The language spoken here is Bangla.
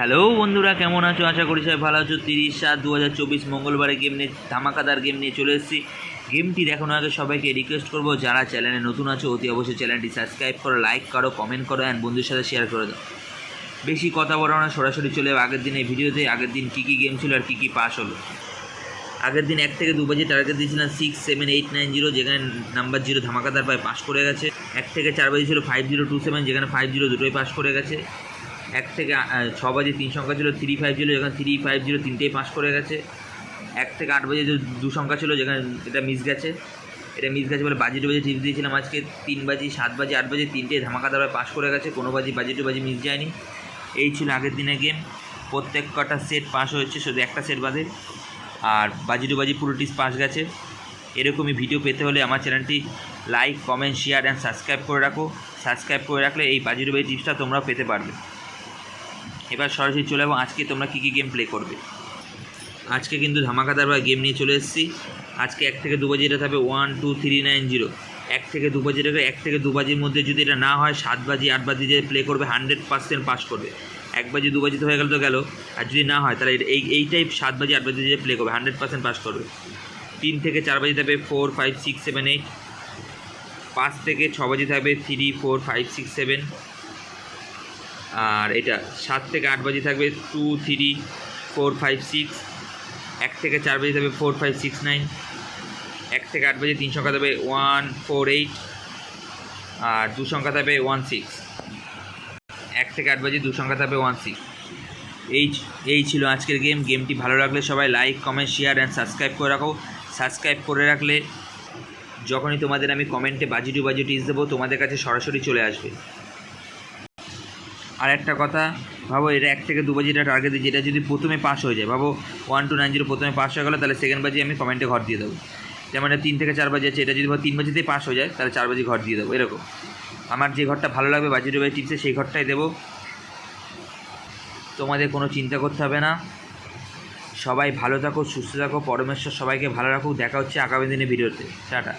হ্যালো বন্ধুরা, কেমন আছো? আশা করি সবাই ভালো আছো। তিরিশ সাত দু হাজার চব্বিশ মঙ্গলবারে গেম নিয়ে, ধামাকাদার গেম নিয়ে চলে এসেছি। গেমটি দেখানোর আগে সবাইকে রিকোয়েস্ট করব, যারা চ্যানেলে নতুন আছো, অতি অবশ্যই চ্যানেলটি সাবস্ক্রাইব করো লাইক করো কমেন্ট করো অ্যান্ড বন্ধুর সাথে শেয়ার করে দাও। বেশি কথা বলো না, সরাসরি চলে আগের দিনে ভিডিওতে, আগের দিন কী কী গেম ছিল আর কী কী পাস হলো। আগের দিন এক থেকে দু বাজে টার্গেট দিয়েছিলাম six seven eight nine zero যেখানে নাম্বার জিরো ধামাকাদার পায় পাস করে গেছে। এক থেকে চার বাজে ছিল ফাইভ জিরো টু সেভেন যেখানে ফাইভ জিরো দুটোই পাস করে গেছে। এক থেকে ছ বাজে তিন সংখ্যা ছিল থ্রি ফাইভ জিরো যেখানে থ্রি ফাইভ জিরো তিনটেই পাস করে গেছে। এক থেকে আট বাজে দু সংখ্যা ছিল, যেখানে এটা মিস গেছে। এটা মিস গেছে বলে বাজি টু বাজি টিপস দিয়েছিলাম আজকে। তিন বাজি, সাত বাজে, আট বাজে, তিনটে ধামাকাদার পাস করে গেছে। কোনো বাজি বাজি টু বাজি মিস যায়নি। এই ছিল আগের দিনে গেম প্রত্যেক কটা সেট পাস হয়েছে, শুধু একটা সেট বাদে। আর বাজি টু বাজি পুরোটি পাস গেছে। এরকমই ভিডিও পেতে হলে আমার চ্যানেলটি like comment share and subscribe করে রাখো। সাবস্ক্রাইব করে রাখলে এই বাজি টু বাজি টিপসটা তোমরাও পেতে পারবে। এবার সরাসরি চলে যাব। আজকে তোমরা কী কী গেম প্লে করবে? আজকে কিন্তু ধামাকাদার বা গেম নিয়ে চলে এসেছি। আজকে এক থেকে দু বাজি এটা থাকবে one two three nine zero এক থেকে দু বাজি এক থেকে দু বাজির মধ্যে যদি এটা না হয়, সাত বাজি, আট বাজি যে প্লে করবে হান্ড্রেড পার্সেন্ট পাস করবে। এক বাজি, দু বাজিতে হয়ে গেল তো গেল। আর যদি না হয়, তাহলে এই এইটাই সাত বাজি, আট বাজি যে প্লে করবে হান্ড্রেড পার্সেন্ট পাস করবে। তিন থেকে চার বাজি থাকবে four five six seven eight পাঁচ থেকে ছ বাজি থাকবে three four five six seven আর এটা সাত থেকে আট বাজি থাকবে two three four five six এক থেকে চার বাজি থাকবে ফোর ফাইভ সিক্স নাইন এক থেকে আট বাজে, তিন সংখ্যা থাকবে ওয়ান ফোর এইট আর দু সংখ্যা থাকবে ওয়ান সিক্স এক থেকে আট বাজে, দু সংখ্যা থাকবে ওয়ান সিক্স এই এই ছিল আজকের গেম গেমটি ভালো লাগলে সবাই like comment share and subscribe করে রাখো। সাবস্ক্রাইব করে রাখলে যখনই তোমাদের আমি কমেন্টে বাজি টু বাজি টিস দেবো, তোমাদের কাছে সরাসরি চলে আসবে। আর একটা কথা, ভাবো, এটা এক থেকে দু বাজিটা টার্গেট দিই যেটা যদি প্রথমে পাস হয়ে যায়, ভাবো ওয়ান টু নাইন জিরো প্রথমে পাস হয়ে গেলো, তাহলে সেকেন্ড বাজি আমি কমেন্টে ঘর দিয়ে দেবো। যেমন তিন থেকে চার বাজি আছে, এটা যদি তিন বাজিতেই পাস হয়ে যায়, তাহলে চার বাজি ঘর দিয়ে দেবো, এরকম। আমার যে ঘরটা ভালো লাগবে, বাজি বাজি টিপসে, সেই ঘরটাই দেবো। তোমাদের কোনো চিন্তা করতে হবে না। সবাই ভালো থাকো, সুস্থ থাকো, পরমেশ্বর সবাইকে ভালো রাখুক। দেখা হচ্ছে আগামী দিনে ভিডিওতে। টাটা।